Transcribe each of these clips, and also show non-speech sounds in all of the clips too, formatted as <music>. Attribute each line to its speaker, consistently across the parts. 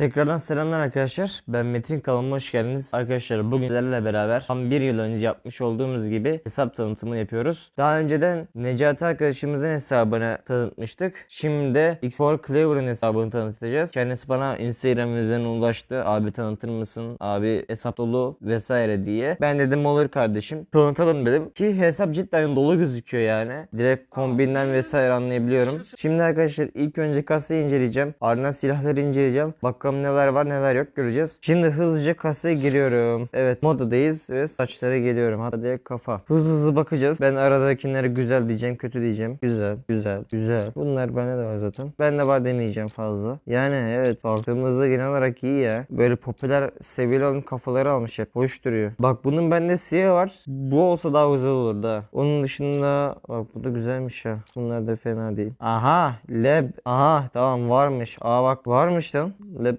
Speaker 1: Tekrardan selamlar arkadaşlar. Ben Metin kanalıma hoş geldiniz. Arkadaşlar bugün sizlerle beraber tam bir yıl önce yapmış olduğumuz gibi hesap tanıtımı yapıyoruz. Daha önceden Necati arkadaşımızın hesabını tanıtmıştık. Şimdi de X4 Clever'ın hesabını tanıtacağız. Kendisi bana Instagram üzerinden ulaştı. Abi tanıtır mısın? Abi hesap dolu vesaire diye. Ben dedim olur kardeşim. Tanıtalım dedim. Ki hesap cidden dolu gözüküyor yani. Direkt kombinden vesaire anlayabiliyorum. Şimdi arkadaşlar ilk önce kasayı inceleyeceğim. Ardından silahları inceleyeceğim. Bakalım neler var neler yok göreceğiz. Şimdi hızlıca kasaya giriyorum. Evet modadayız ve saçlara geliyorum. Hatta direkt kafa. Hızlı hızlı bakacağız. Ben aradakileri güzel diyeceğim, kötü diyeceğim. Güzel, güzel, güzel. Bunlar bende de var zaten. Ben de var demeyeceğim fazla. Yani evet baktığımızda genel olarak iyi ya. Böyle popüler seviyeli kafaları almış hep. Hoş duruyor. Bak bunun bende siyah var. Bu olsa daha güzel olurdu ha. Onun dışında bak bu da güzelmiş ha. Bunlar da fena değil. Aha leb. Aha tamam varmış. Aa bak varmış lan.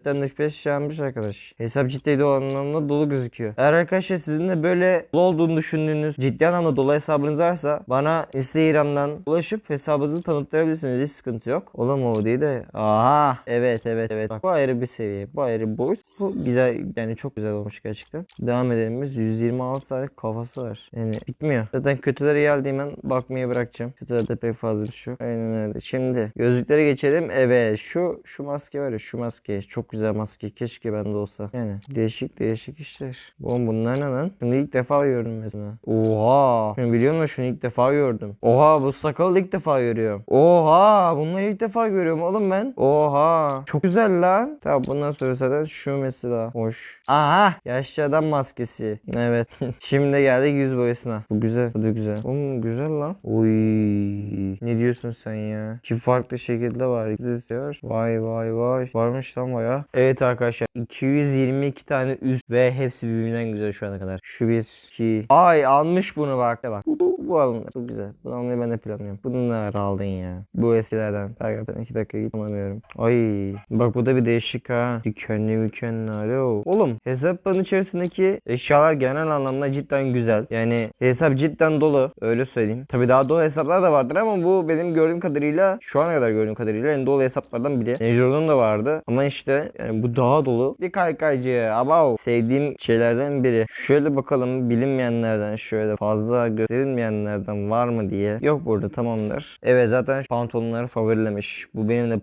Speaker 1: Leb'den 3-5 yanmış arkadaş. Hesap ciddi o anlamda dolu gözüküyor. Eğer arkadaşlar sizin de böyle dolu olduğunu düşündüğünüz ciddi anlamda dolu hesabınız varsa bana Instagram'dan ulaşıp hesabınızı tanıtlayabilirsiniz. Hiç sıkıntı yok. Oğlum o değil de. Aha evet evet evet. Bak bu ayrı bir seviye. Bu ayrı boyut. Bu güzel yani çok güzel olmuş gerçekten. Devam edelim biz. 126 tane kafası var. Yani bitmiyor. Zaten kötülere geldiğim an bakmayı bırakacağım. Kötülerde pek fazla bir şey yok. Aynen öyle. Şimdi gözlüklere geçelim. Evet şu şu maske var ya şu maske. Çok güzel maske. Keşke bende olsa. Yani değişik değişik işler. Oğlum bunlar ne lan? Şimdi ilk defa gördüm mesela. Oha. Şimdi biliyor musun şunu ilk defa gördüm. Oha bu sakalı ilk defa görüyorum. Oha bunları ilk defa görüyorum oğlum ben. Oha. Çok güzel lan. Tamam bundan sonra zaten şu mesela. Hoş. Aha. Yaşlı adam maskesi. Evet. <laughs> Şimdi geldik yüz boyasına. Bu güzel. Bu da güzel. Oğlum güzel lan. Oy. Ne diyorsun sen ya? İki farklı şekilde var. Var. Vay vay vay. Varmış lan baya. Evet arkadaşlar. 222 tane üst ve hepsi birbirinden güzel şu ana kadar. Şu bir, iki. Ay almış bunu bak. Bak. Bu, bu, bu alınır. Bu güzel. Bunu almayı ben de planlıyorum. Bunları aldın ya. Bu eskilerden. Hakikaten 2 dakika git anlamıyorum. Ay. Bak bu da bir değişik ha. Dikenli mükenli. Alo. Oğlum hesabın içerisindeki eşyalar genel anlamda cidden güzel. Yani hesap cidden dolu. Öyle söyleyeyim. Tabi daha dolu hesaplar da vardır ama bu benim gördüğüm kadarıyla şu ana kadar gördüğüm kadarıyla en dolu hesaplardan biri. Nejor'un da vardı. Ama işte yani bu daha dolu. Bir kaykaycı. Abav. Sevdiğim şeylerden biri. Şöyle bakalım bilinmeyenlerden şöyle fazla gösterilmeyenlerden var mı diye. Yok burada tamamdır. Evet zaten pantolonları favorilemiş. Bu benim de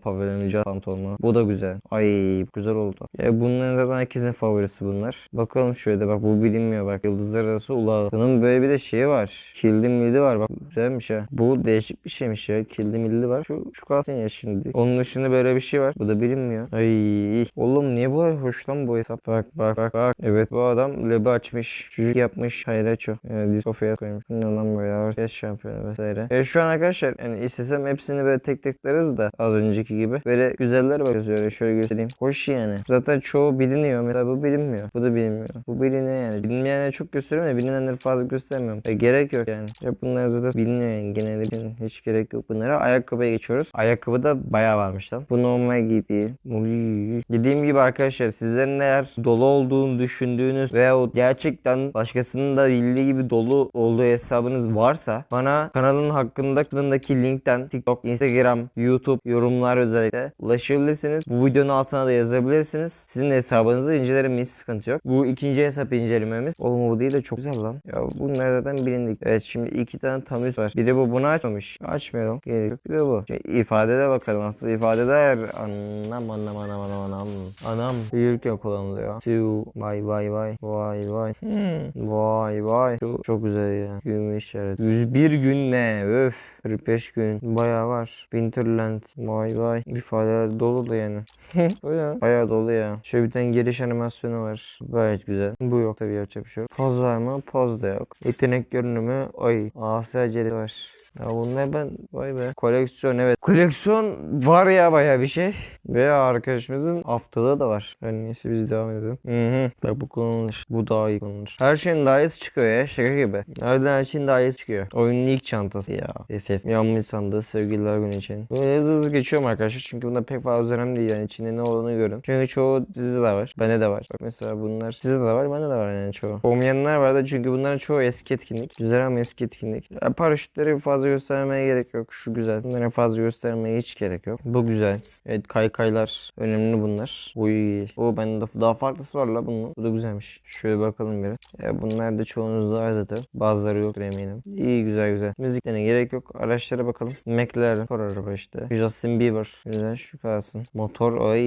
Speaker 1: Jazz pantolonu. Bu da güzel. Ay güzel oldu. Ya bunların zaten herkesin favorisi bunlar. Bakalım şöyle bak bu bilinmiyor bak. Yıldızlar arası ulağı. Böyle bir de şeyi var. Kildi mildi var bak. Güzelmiş ha. Bu değişik bir şeymiş ya. Kildi mildi var. Şu, şu kalsın ya şimdi. Onun dışında böyle bir şey var. Bu da bilinmiyor. Ay oğlum niye bu hoş lan bu hesap? Bak bak bak bak. Evet bu adam lebi açmış. Çocuk yapmış. Hayraço. Yani diskofya koymuş. Ne lan böyle ağır şampiyonu vesaire. E şu an arkadaşlar yani istesem hepsini böyle tek tek tıklarız da az önceki gibi. Böyle güzeller bakıyoruz öyle şöyle göstereyim. Hoş yani. Zaten çoğu biliniyor. Mesela bu bilinmiyor. Bu da bilinmiyor. Bu biliniyor yani. Bilinmeyenleri çok gösteriyorum ya bilinenleri fazla göstermiyorum. E, gerek yok yani. Ya bunlar zaten biliniyor yani. Genelde bilin. Hiç gerek yok bunlara. Ayakkabıya geçiyoruz. Ayakkabı da bayağı varmış lan. Bu normal giy değil. Uy. Dediğim gibi arkadaşlar sizlerin eğer dolu olduğunu düşündüğünüz veyahut gerçekten başkasının da bildiği gibi dolu olduğu hesabınız varsa bana kanalın hakkındaki linkten TikTok, Instagram, YouTube yorumlar özellikle ulaşabilirsiniz. Bu videonun altına da yazabilirsiniz. Sizin hesabınızı incelerim hiç sıkıntı yok. Bu ikinci hesap incelememiz. Oğlum bu değil de çok güzel lan. Ya bunlar zaten bilindik. Evet şimdi iki tane tamüz var. Bir de bu bunu açmamış. Açmayalım. Gerek yok. Bir de bu. Şimdi ifadede bakalım. Aslında ifadede eğer anlam anlam anlam anlam anlam. Anam. Yürürken kullanılıyor. Two. Vay vay vay. Vay vay. Hmm. Vay vay. Çok, çok güzel ya. Gümüş işaret. 101 gün ne? Öf. 45 gün. Bayağı var. Winterland. Vay vay. İfadeler dolu da yani. <laughs> Öyle. Bayağı dolu ya. Şöyle bir tane giriş animasyonu var. Gayet güzel. Bu yok tabii yapacak bir şey. Poz var mı? Poz da yok. Yetenek görünümü. Ay. Acele var. Ya bunlar ben vay be. Koleksiyon evet. Koleksiyon var ya bayağı bir şey. Ve arkadaşımızın haftalığı da var. Ben neyse biz devam edelim. Hı hı. Bak bu kullanılır. Bu daha iyi kullanılır. Her şeyin daha iyisi çıkıyor ya. Şaka gibi. Nereden her şeyin daha iyisi çıkıyor. Oyunun ilk çantası ya. FF. Yağmur sandığı sevgililer günü için. Böyle hızlı hızlı geçiyorum arkadaşlar çünkü bunlar pek fazla önemli değil yani içinde ne olduğunu görün. Çünkü çoğu dizide de var. Bende de var. Bak mesela bunlar sizde de var bende de var yani çoğu. Olmayanlar var da çünkü bunların çoğu eski etkinlik. Güzel ama eski etkinlik. Ya, paraşütleri fazla göstermeye gerek yok. Şu güzel. Bunları fazla göstermeye hiç gerek yok. Bu güzel. Evet kaykaylar önemli bunlar. Uy. O bende de- daha farklısı var la bunun. Bu da güzelmiş. Şöyle bakalım biraz. Ya bunlar da çoğunuzda var zaten. Bazıları yoktur eminim. İyi güzel güzel. Müziklerine gerek yok. Araçlara bakalım. McLaren. Motor araba işte. Justin Bieber. Güzel şu kalsın. Motor ay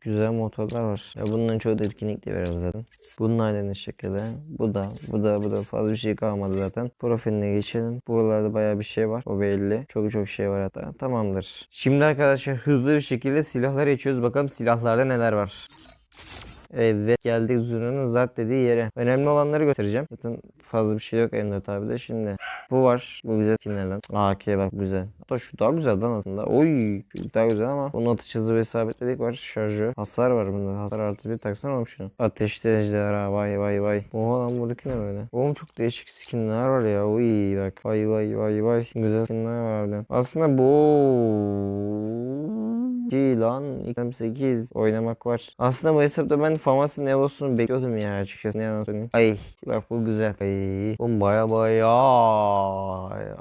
Speaker 1: güzel motorlar var. Ya bunların çoğu da etkinlikli veriyor zaten. Bunun aynı şekilde. Bu da bu da bu da fazla bir şey kalmadı zaten. Profiline geçelim. Buralarda bayağı bir şey var. O belli. Çok çok şey var hatta. Tamamdır. Şimdi arkadaşlar hızlı bir şekilde silahlar geçiyoruz. Bakalım silahlarda neler var. Evet geldik Zurna'nın zart dediği yere. Önemli olanları göstereceğim. Zaten fazla bir şey yok M4 abi de şimdi. Bu var. Bu güzel skinlerden. AK bak güzel. Hatta şu daha güzel lan aslında. Oy şu daha güzel ama bunun atış hızı ve sabitledik var. Şarjı. Hasar var bunda. Hasar artı bir taksana oğlum şunu. Ateşli ejderha vay vay vay. Oha lan buradaki ne böyle? Oğlum çok değişik skinler var ya. Oy bak. Vay vay vay vay. Güzel skinler var harbiden. Aslında bu İyi lan 8 oynamak var. Aslında bu hesapta ben Famas'ın Evo'sunu bekliyordum ya açıkçası ne yalan söyleyeyim. Ay bak bu güzel. Ay oğlum baya baya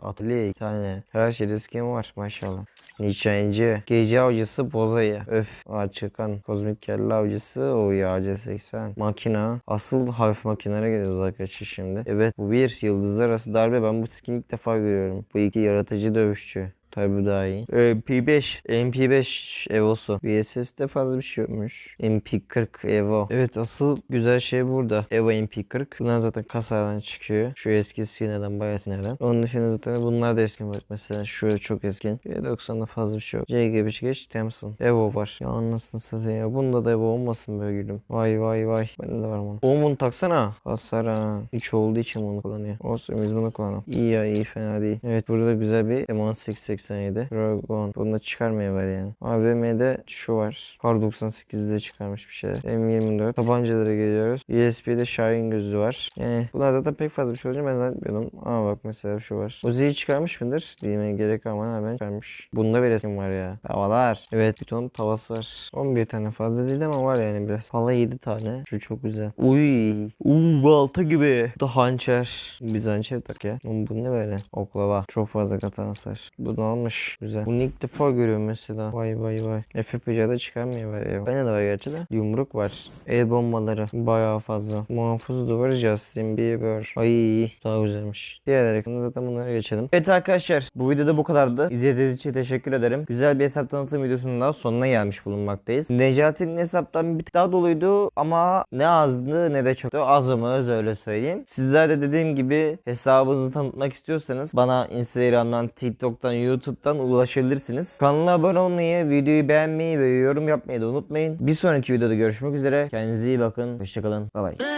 Speaker 1: atölye iki tane. Her şeyde skin var maşallah. Nişancı. Gece avcısı Bozayı. Öf. Açıkan. Kozmik kelle avcısı. O ya C80. Makina. Asıl hafif makinelere geliyoruz arkadaşlar şimdi. Evet bu bir yıldızlar arası darbe. Ben bu skin ilk defa görüyorum. Bu iki yaratıcı dövüşçü. Tabi bu daha iyi. Ee, P5, MP5 Evo'su. VSS'de fazla bir şey yokmuş. MP40 Evo. Evet asıl güzel şey burada. Evo MP40. Bunlar zaten kasadan çıkıyor. Şu eski sinirden bayağı sinirden. Onun dışında zaten bunlar da eski var. Mesela şu çok eski. P90'da fazla bir şey yok. CG5 geç Thompson. Evo var. Ya anasını satayım ya. Bunda da Evo olmasın böyle gülüm. Vay vay vay. Bende de var mı? O bunu taksana. Hasar ha. Hiç olduğu için bunu kullanıyor. Olsun biz bunu kullanalım. İyi ya iyi fena değil. Evet burada da güzel bir M1887. Dragon. Bunu da çıkarmaya var yani. AVM'de şu var. Kar 98'de çıkarmış bir şeyler. M24. Tabancalara geliyoruz. ESP'de Şahin gözü var. Yani bunlarda da pek fazla bir şey olacağını ben zannetmiyordum. Ama bak mesela şu var. Uzi'yi çıkarmış mıdır? Diyeme gerek ama hemen çıkarmış. Bunda bir resim var ya. Havalar. Evet bir ton tavası var. 11 tane fazla değil ama var yani biraz. Hala 7 tane. Şu çok güzel. Uy. Uuu balta gibi. Bu da hançer. Biz hançer tak ya. Oğlum bu ne böyle? Oklava. Çok fazla katan hasar. Bunu almış. Güzel. Bunu ilk defa görüyorum mesela. Vay vay vay. FPC'de çıkarmıyor var ya. Bende de var gerçi de. Yumruk var. El bombaları. Bayağı fazla. Muhafız duvar Justin Bieber. Ay daha güzelmiş. Diğer hareketinde zaten bunlara geçelim. Evet arkadaşlar bu videoda bu kadardı. İzlediğiniz için teşekkür ederim. Güzel bir hesap tanıtım videosunun daha sonuna gelmiş bulunmaktayız. Necati'nin hesaptan bir daha doluydu ama ne azdı ne de çoktu. Azımız öyle söyleyeyim. Sizler de dediğim gibi hesabınızı tanıtmak istiyorsanız bana Instagram'dan, TikTok'tan, YouTube'dan ulaşabilirsiniz. Kanala abone olmayı, videoyu beğenmeyi ve yorum yapmayı da unutmayın. Bir sonraki videoda görüşmek üzere. Kendinize iyi bakın. Hoşçakalın. Bay bay.